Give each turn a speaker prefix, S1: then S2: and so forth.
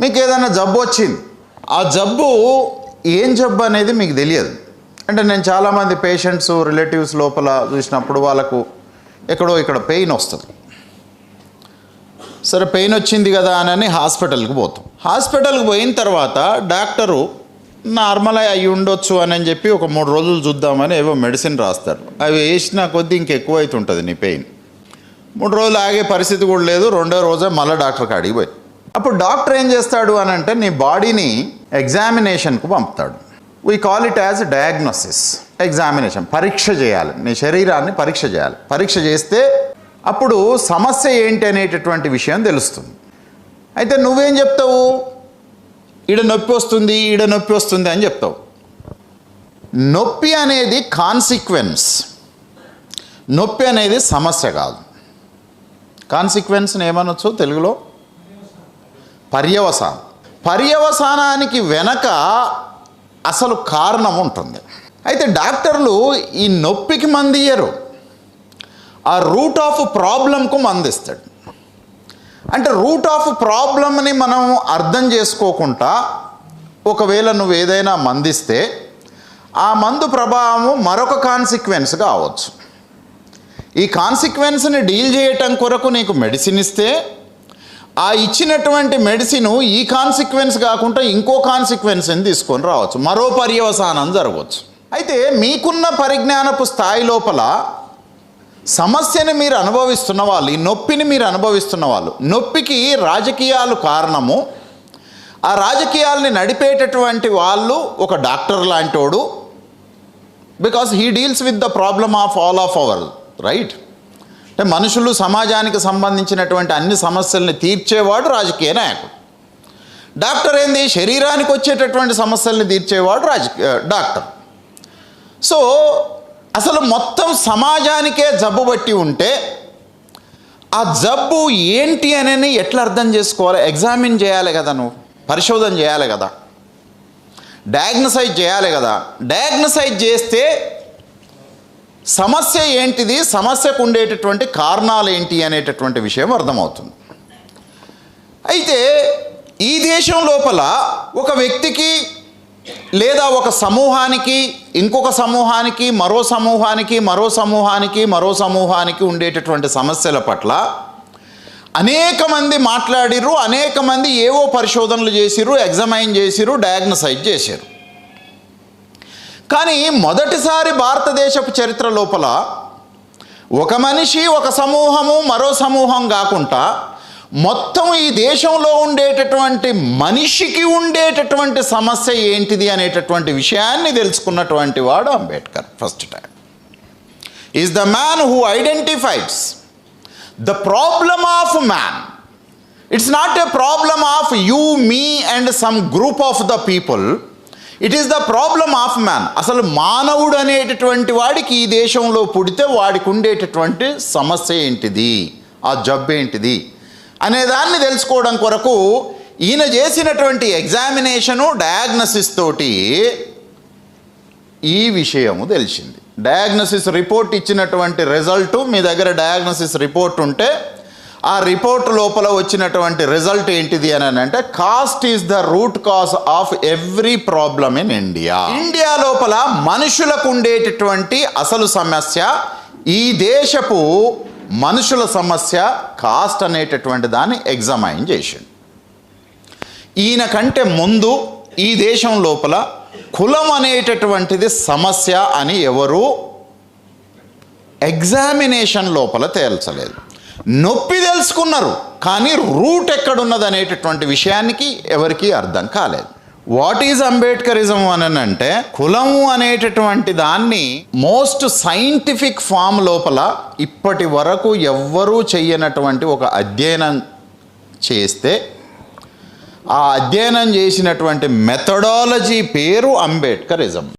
S1: మీకు ఏదైనా జబ్బు వచ్చింది. ఆ జబ్బు ఏం జబ్బు అనేది మీకు తెలియదు. అంటే నేను చాలామంది పేషెంట్స్ రిలేటివ్స్ లోపల చూసినప్పుడు వాళ్ళకు ఎక్కడో ఇక్కడ పెయిన్ వస్తుంది. సరే పెయిన్ వచ్చింది కదా అని హాస్పిటల్కి పోతాం. హాస్పిటల్కి పోయిన తర్వాత డాక్టరు నార్మల్ అయి ఉండొచ్చు అని చెప్పి ఒక మూడు రోజులు చూద్దామని ఏవో మెడిసిన్ రాస్తారు అవి వేసిన కొద్దీ ఇంకెక్కువ అవుతుంటుంది నీ పెయిన్. మూడు రోజులు ఆగే పరిస్థితి కూడా లేదు. రెండో రోజే మళ్ళీ డాక్టర్ కాడికి పోయి అప్పుడు డాక్టర్ ఏం చేస్తాడు అని అంటే నీ బాడీని ఎగ్జామినేషన్కు పంపుతాడు. We call it as diagnosis examination పరీక్ష చేయాలి. నీ శరీరాన్ని పరీక్ష చేయాలి. పరీక్ష చేస్తే అప్పుడు సమస్య ఏంటి అనేటటువంటి విషయం తెలుస్తుంది. అయితే నువ్వేం చెప్తావు? ఈడ నొప్పి వస్తుంది ఈడ నొప్పి వస్తుంది అని చెప్తావు. నొప్పి అనేది కాన్సిక్వెన్స్ నొప్పి అనేది సమస్య కాదు. కాన్సిక్వెన్స్ని ఏమనొచ్చు తెలుగులో? పర్యవసానం. పర్యవసానానికి వెనక అసలు కారణం ఉంటుంది. అయితే డాక్టర్లు ఈ నొప్పికి మంది ఆ రూట్ ఆఫ్ ప్రాబ్లంకు మందిస్తాడు. అంటే రూట్ ఆఫ్ ప్రాబ్లమ్ని మనం అర్థం చేసుకోకుండా ఒకవేళ నువ్వు ఏదైనా మందిస్తే ఆ మందు ప్రభావము మరొక కాన్సిక్వెన్స్ కావచ్చు ఈ కాన్సిక్వెన్స్ని డీల్ చేయటం కొరకు నీకు మెడిసిన్ ఇస్తే ఆ ఇచ్చినటువంటి మెడిసిన్ ఈ కాన్సిక్వెన్స్ కాకుండా ఇంకో కాన్సిక్వెన్స్ని తీసుకొని రావచ్చు. మరో పర్యవసానం జరగవచ్చు. అయితే మీకున్న పరిజ్ఞానపు స్థాయి లోపల సమస్యని మీరు అనుభవిస్తున్న వాళ్ళు ఈ నొప్పిని మీరు అనుభవిస్తున్న వాళ్ళు నొప్పికి రాజకీయాలు కారణము ఆ రాజకీయాల్ని నడిపేటటువంటి వాళ్ళు ఒక doctor లాంటోడు because he deals with the problem of all of our right అంటే మనుషులు సమాజానికి సంబంధించినటువంటి అన్ని సమస్యల్ని తీర్చేవాడు రాజకీయ నాయకుడు. డాక్టర్ ఏంది? శరీరానికి వచ్చేటటువంటి సమస్యల్ని తీర్చేవాడు రాజకీయ డాక్టర్. సో అసలు మొత్తం సమాజానికే జబ్బు బట్టి ఉంటే ఆ జబ్బు ఏంటి అని ఎట్లా అర్థం చేసుకోవాలి? ఎగ్జామిన్ చేయాలి కదా నువ్వు. పరిశోధన చేయాలి కదా. డయాగ్నసైజ్ చేయాలి కదా. డయాగ్నసైజ్ చేస్తే సమస్య ఏంటిది? సమస్యకు ఉండేటటువంటి కారణాలు ఏంటి అనేటటువంటి విషయం అర్థమవుతుంది. అయితే ఈ దేశం లోపల ఒక వ్యక్తికి లేదా ఒక సమూహానికి ఇంకొక సమూహానికి మరో సమూహానికి మరో సమూహానికి మరో సమూహానికి ఉండేటటువంటి సమస్యల పట్ల అనేక మంది మాట్లాడిర్రు అనేక మంది ఏవో పరిశోధనలు చేసిర్రు ఎగ్జమైన్ చేసిర్రు డయాగ్నసైజ్ చేశారు కానీ మొదటిసారి భారతదేశపు చరిత్ర లోపల ఒక మనిషి ఒక సమూహము మరో సమూహం కాకుండా మొత్తం ఈ దేశంలో ఉండేటటువంటి మనిషికి ఉండేటటువంటి సమస్య ఏంటిది అనేటటువంటి విషయాన్ని తెలుసుకున్నటువంటి వాడు Ambedkar first time is the man who identifieds the problem of man it's not a problem of you me and some group of the people it is the problem of man అసలు మానవుడు అనేటటువంటి వాడికి ఈ దేశంలో పుడితే వాడికి ఉండేటటువంటి సమస్య ఏంటిది? ఆ జబ్బు ఏంటిది? అనేదాన్ని తెలుసుకోవడం కొరకు ఈయన చేసినటువంటి ఎగ్జామినేషను డయాగ్నసిస్ తోటి ఈ విషయము తెలిసింది. డయాగ్నసిస్ రిపోర్ట్ ఇచ్చినటువంటి రిజల్ట్ మీ దగ్గర డయాగ్నసిస్ రిపోర్ట్ ఉంటే ఆ రిపోర్ట్ లోపల వచ్చినటువంటి రిజల్ట్ ఏంటిది అని అంటే caste is the root cause of every problem in India. India లోపల మనుషులకు ఉండేటటువంటి అసలు సమస్య ఈ దేశపు మనుషుల సమస్య కాస్ట్ అనేటటువంటి దాన్ని ఎగ్జామైన్ చేసిండు. ఈయన కంటే ముందు ఈ దేశం లోపల కులం అనేటటువంటిది సమస్య అని ఎవరు ఎగ్జామినేషన్ లోపల తేల్చలేదు. నొప్పి తెలుసుకున్నారు కానీ రూట్ ఎక్కడున్నది అనేటటువంటి విషయానికి ఎవరికీ అర్థం కాలేదు. వాట్ ఈజ్ అంబేద్కరిజం అని అంటే కులము అనేటటువంటి దాన్ని మోస్ట్ సైంటిఫిక్ ఫామ్ లోపల ఇప్పటి వరకు ఎవ్వరూ చెయ్యనటువంటి ఒక అధ్యయనం చేస్తే ఆ అధ్యయనం చేసినటువంటి మెథడాలజీ పేరు అంబేద్కరిజం.